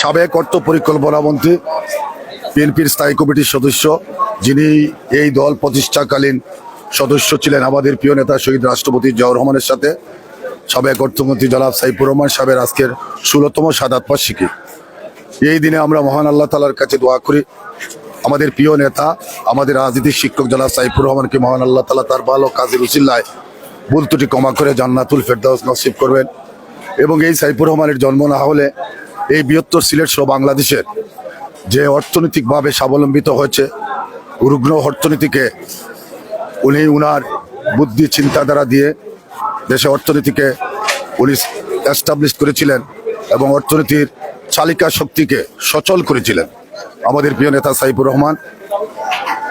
সাবেক অর্থ পরিকল্পনা মন্ত্রী বিএনপির স্থায়ী কমিটির সদস্য, যিনি এই দল প্রতিষ্ঠাকালীন সদস্য ছিলেন আমাদের প্রিয় নেতা শহীদ রাষ্ট্রপতি জিয়াউর রহমানের সাথে। সাবেক অর্থমন্ত্রী জনাব সাইফুর রহমান সাহেবের আজকের ষোলোতম সাদাত বার্ষিকী। এই দিনে আমরা মহান আল্লাহ তালার কাছে দোয়া করি, আমাদের প্রিয় নেতা, আমাদের রাজনীতির শিক্ষক জনাব সাইফুর রহমানকে মহান আল্লাহ তালা তার ভালো কাজের উচিল্লায় ভুল ত্রুটি ক্ষমা করে জান্নাতুল ফেরদাউস নসিব করবেন। এবং এই সাইফুর রহমানের জন্ম না হলে এই বৃহত্তর সিলেট সহ বাংলাদেশের যে অর্থনৈতিকভাবে স্বাবলম্বিত হয়েছে রুগ্ন অর্থনীতিকে উনি উনার বুদ্ধি, চিন্তাধারা দিয়ে দেশে অর্থনীতিকে উনি এস্টাবলিশ করেছিলেন এবং অর্থনীতির চালিকা শক্তিকে সচল করেছিলেন। আমাদের প্রিয় নেতা সাইফুর রহমান,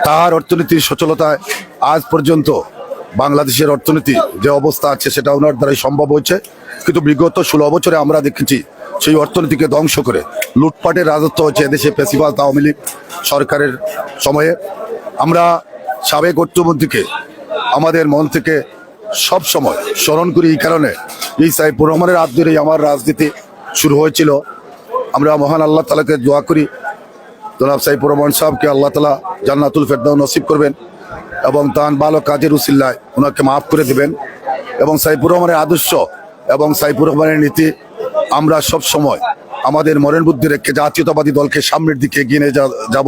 তার অর্থনীতির সচলতায় আজ পর্যন্ত বাংলাদেশের অর্থনীতি যে অবস্থা আছে সেটা ওনার দ্বারাই সম্ভব হয়েছে। কিন্তু বিগত ষোলো বছরে আমরা দেখেছি সেই অর্থনীতিকে ধ্বংস করে লুটপাটের রাজত্ব হচ্ছে এদেশে পেশিবাদ আওয়ামী লীগ সরকারের সময়ে। আমরা সাবেক অর্থমন্ত্রীকে, আমাদের মন থেকে সব সময় স্মরণ করি এই কারণে এই সাইফুর রহমানের হাত ধরেই আমার রাজনীতি শুরু হয়েছিল। আমরা মহান আল্লাহ তালাকে দোয়া করি। জনাব সাইফুর রহমান সাহেবকে আল্লাহ তালা জান্নাতুল ফেরদাও নসিব করবেন এবং তার ভালো কাজের উসিল্লায় ওনাকে মাফ করে দেবেন। এবং সাইফুর রহমানের আদর্শ এবং সাইফুর রহমানের নীতি আমরা সব সময় আমাদের মরেন বুদ্ধি রেখে জাতীয়তাবাদী দলকে সামনের দিকে এগিয়ে নিয়ে যাব।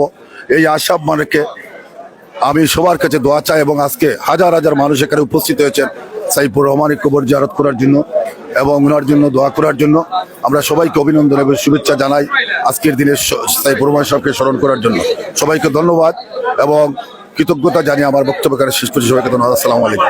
এই আশা রেখে আমি সবার কাছে দোয়া চাই এবং আজকে হাজার হাজার মানুষ এখানে উপস্থিত হয়েছেন সাইফুর রহমানের কবর জিয়ারত করার জন্য এবং ওনার জন্য দোয়া করার জন্য। আমরা সবাইকে অভিনন্দন এবং শুভেচ্ছা জানাই আজকের দিনে সাইফুর রহমান সাহেবকে স্মরণ করার জন্য। সবাইকে ধন্যবাদ এবং কৃতজ্ঞতা জানিয়ে আমার বক্তব্য শেষ করছি। সবাইকে ধন্যবাদ। আসসালামু আলাইকুম।